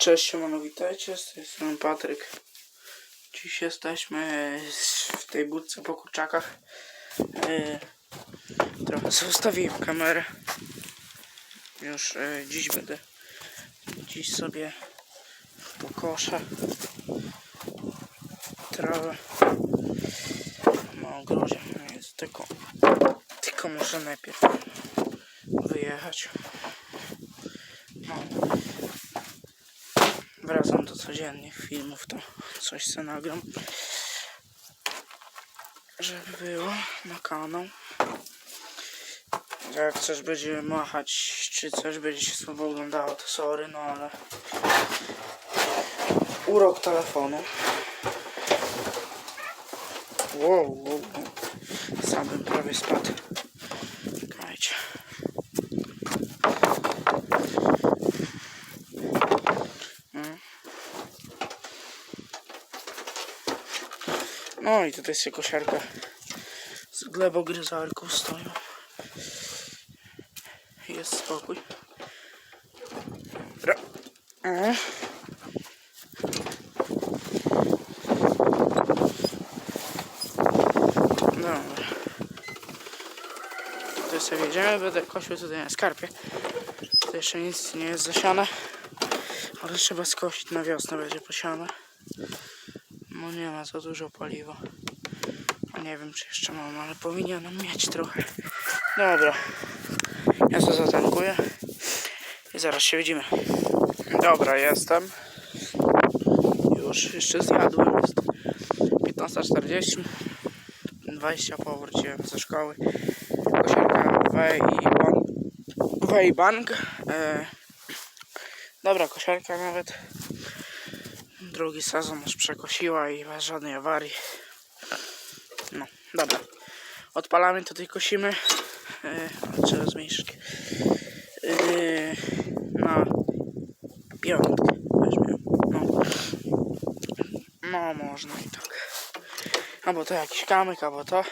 Cześć, siemano, witajcie, z tej strony Patryk. Dziś jesteśmy w tej budce po kurczakach. Yy, trochę sobie ustawiłem kamerę. Już yy, dziś będę, dziś sobie pokoszę trawę na ogrodzie, tylko, tylko muszę najpierw wyjechać. No. Wracam do codziennych filmów, to coś se nagram. Żeby było na kanał. Jak coś będzie machać, czy coś będzie się słabo oglądało, to sorry, no ale... Urok telefonu. Wow, wow, wow. Sam bym prawie spadł. Czekajcie. No i tutaj jest kosiarka z glebogryzarką stoją. Jest spokój. Dobra. O. Dobra. Tutaj sobie jedziemy, będę kosił tutaj na skarpie. To jeszcze nic nie jest zasiane. Ale trzeba skosić na wiosnę będzie posiane. No nie ma za dużo paliwa. Nie wiem czy jeszcze mam, ale powinienem mieć trochę. Dobra. Ja to zatankuję. I zaraz się widzimy. Dobra, jestem. Już jeszcze zjadłem. Jest 15.40. 20 po wróciłem ze szkoły. Kosiarka Weibank. Weibank. E, dobra kosiarka nawet. Drugi sezon już przekosiła i bez żadnej awarii. No, dobra. Odpalamy tutaj kosimy. Yy, trzeba zmniejszyć. Yy, na piątkę weźmiemy. No. no, można i tak. Albo to jakiś kamyk, albo to.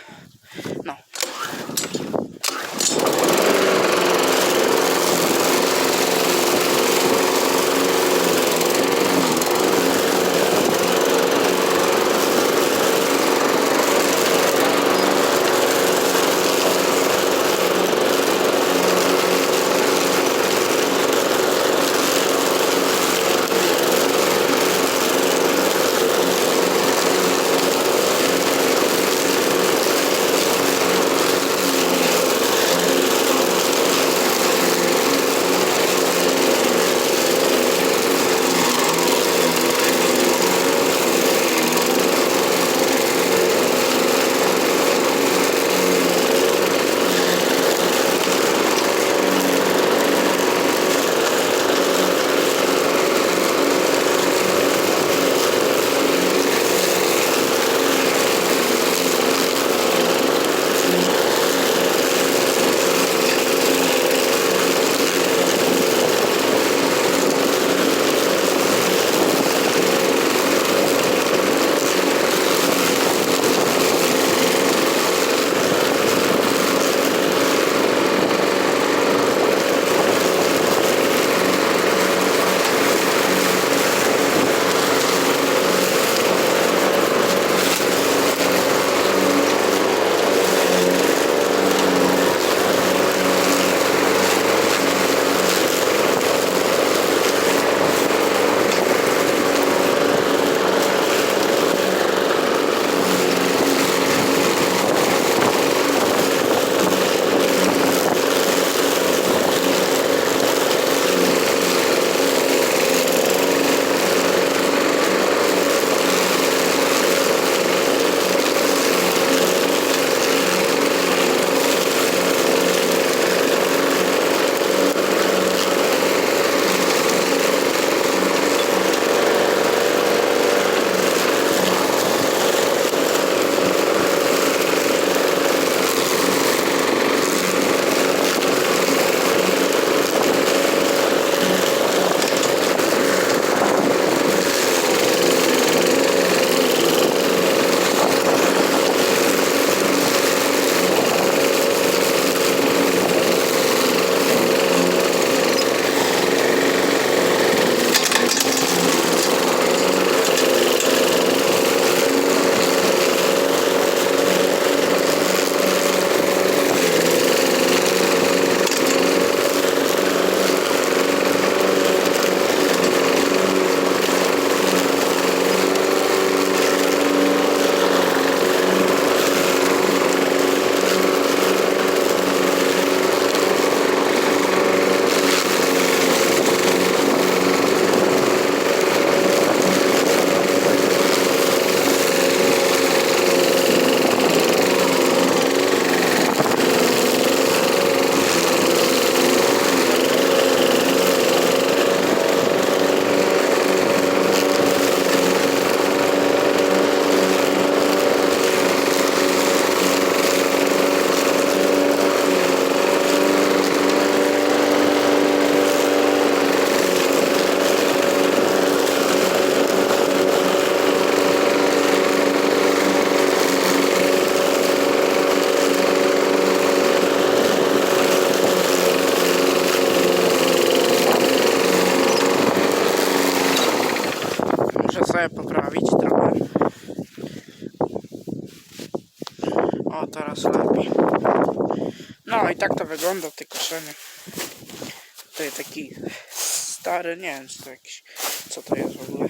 Nie wiem co to jakiś, co to jest w ogóle.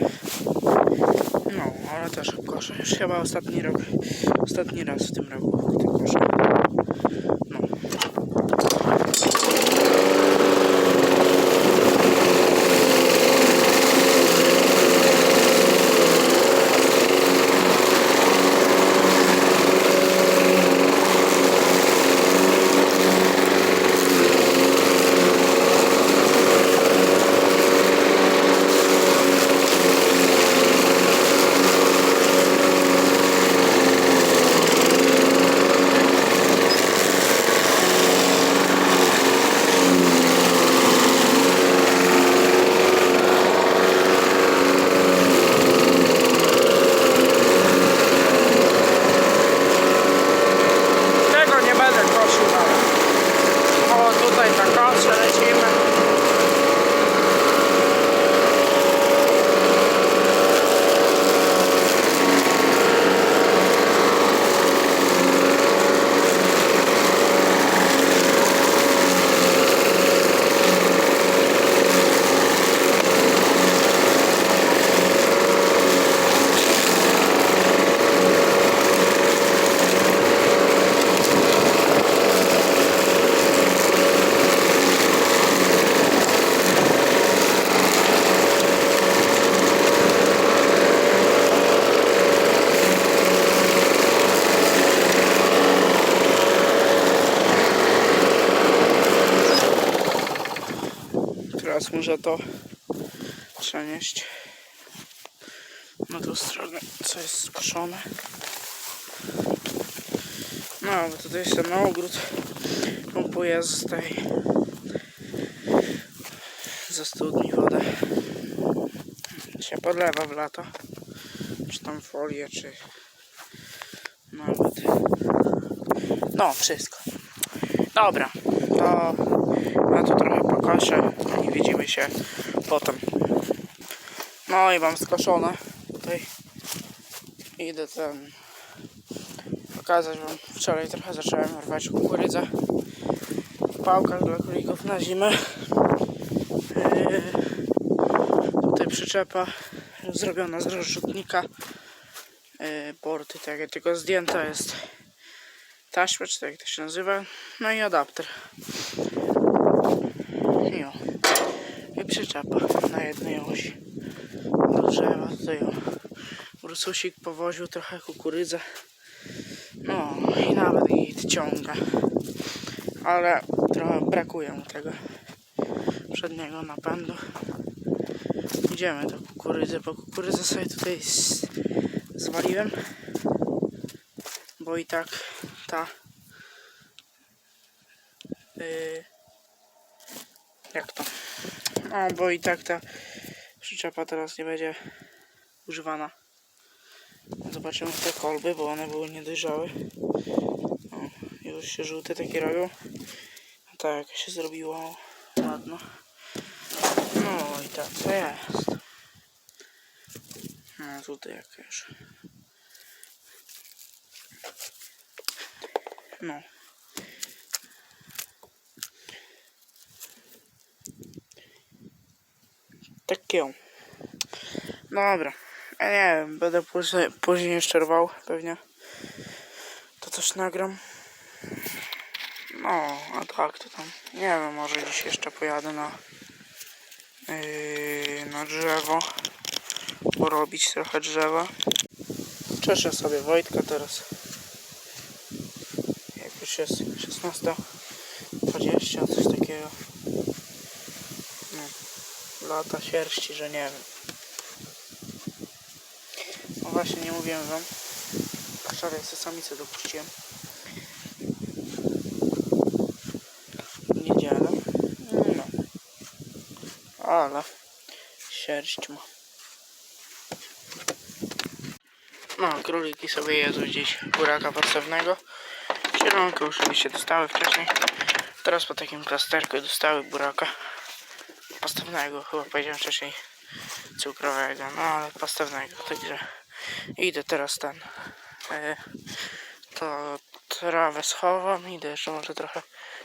No, ale też koszę. Już chyba ostatni rok, ostatni raz w tym roku. Tego nie będę kosił nawet. O, tutaj na kosze lecimy. Teraz muszę to przenieść na tą stronę, co jest skoszone. No, bo tutaj jest ten ogród. Pompuję z tej ze studni wodę. Się podlewa w lato. Czy tam folię, czy nawet. No, wszystko. Dobra, to ja tu trochę pokoszę się potem. No i mam skoszone tutaj. Idę ten pokazać wam. Wczoraj trochę zacząłem rwać kukurydzę w pałkach dla królików na zimę. Yy, tutaj przyczepa zrobiona z rozrzutnika. Yy, porty takie tylko zdjęta jest taśma, czy tak to się nazywa. No i adapter. I o. I przyczepa na jednej osi. Do drzewa tutaj. Ursusik powoził trochę kukurydzę. No i nawet git ciąga. Ale trochę brakuje mu tego przedniego napędu. Idziemy do kukurydzy, bo kukurydzę sobie tutaj zwaliłem. Bo i tak ta yy, jak to? No, bo i tak ta przyczepa teraz nie będzie używana. Zobaczymy te kolby, bo one były niedojrzałe. O, już się żółte takie robią. A tak się zrobiło ładno. No i tak to jest. No tutaj jakieś. No. Takiego. Dobra. Ja nie wiem, będę później, później jeszcze rwał pewnie. To coś nagram. No, a tak to tam. Nie wiem, może dziś jeszcze pojadę na yy, na drzewo. Porobić trochę drzewa. Czeszę sobie Wojtka teraz. Jak już jest 16.20, coś takiego. Lata sierści, że nie wiem. No właśnie, nie mówiłem wam. Wczoraj sobie samicę dopuściłem. W Niedzielę. No. Ale sierść ma. No, króliki sobie jedzą gdzieś buraka. Zielonkę już oczywiście dostały wcześniej. Teraz po takim plasterku dostały buraka postawnego. Chyba powiedziałem wcześniej cukrowego, no ale pastewnego, także idę teraz ten e, to trawę schowam, idę jeszcze może trochę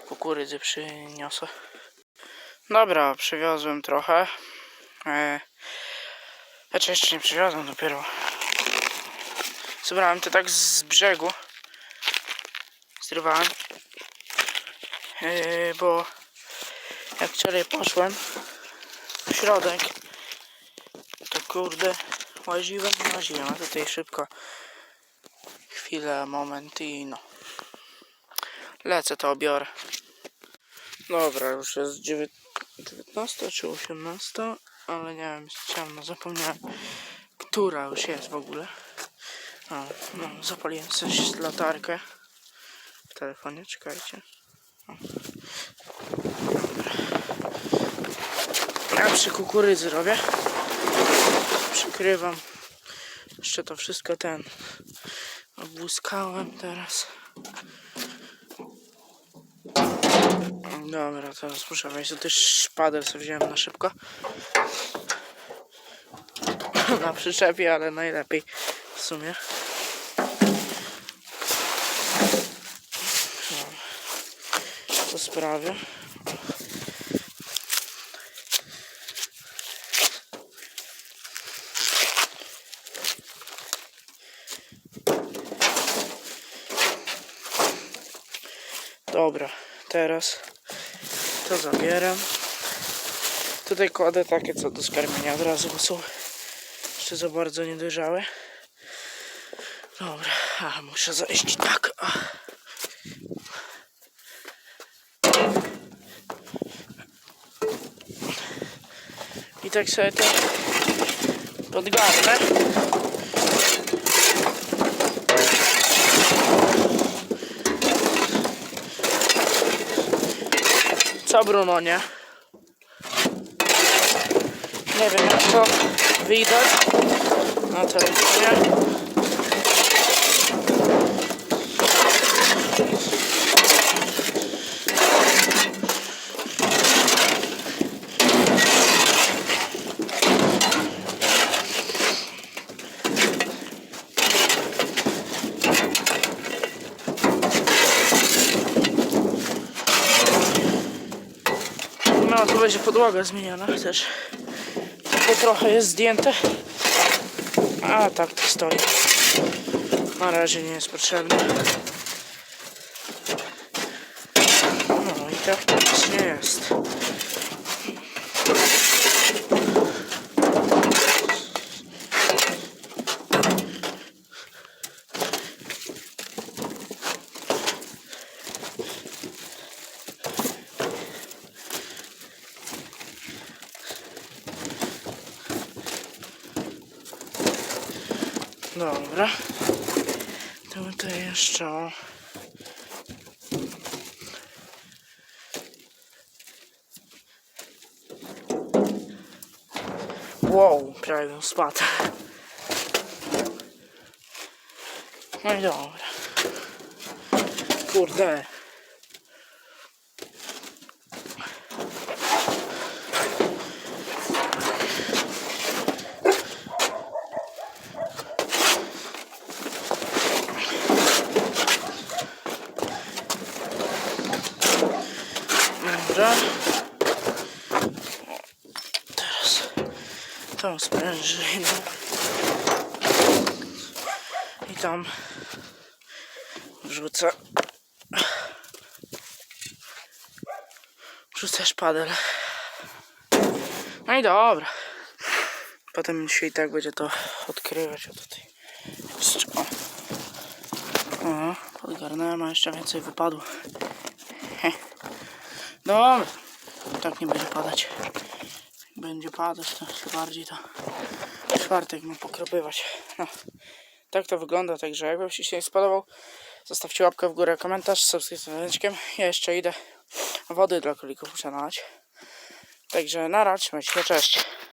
kukurydzy przyniosę. Dobra, przywiozłem trochę. E, znaczy jeszcze nie przywiozłem dopiero. Zebrałem to tak z brzegu. Zrywałem. E, bo wczoraj poszłem w środek, to kurde łaziłem, łaziłem, a tutaj szybko. Chwilę, moment i no. Lecę to obiorę. Dobra, już jest dziewię- 19 czy 18 ale nie wiem, jest ciemno, zapomniałem która już jest w ogóle. O, no, zapaliłem coś latarkę w telefonie, czekajcie. O. Ja przy kukurydzy robię. Przykrywam. Jeszcze to wszystko ten. Obłuskałem teraz. Dobra, teraz muszę wejść. To też szpader sobie wziąłem na szybko. Na przyczepie, ale najlepiej w sumie. To sprawię. Dobra, teraz to zabieram. Tutaj kładę takie co do skarmienia od razu, bo są jeszcze za bardzo niedojrzałe. Dobra, a muszę zejść tak. I tak sobie to podgarnę. Co Bruno, nie? Nie wiem jak to widać na telefonie. No, tu będzie podłoga zmieniona też. To trochę jest zdjęte. A tak to stoi. Na razie nie jest potrzebne. No i tak to nic nie jest. Dobra. To tutaj jeszcze. o. Wow, prawie bym spadł. No i dobra. Kurde. Dobra. O, Teraz tą sprężynę. I tam wrzucę. Wrzucę szpadel. No i dobra. Potem się i tak będzie to odkrywać. O tutaj. Jeszcze, O. o, a jeszcze więcej wypadło. Heh. Dobra, tak nie będzie padać. Będzie padać, to jeszcze bardziej to czwartek mam pokropywać. No, tak to wygląda, także jak wam się spodobał, zostawcie łapkę w górę, komentarz, subskrypcję. Ja jeszcze idę wody dla królików muszę nalać. Także na razie, cześć.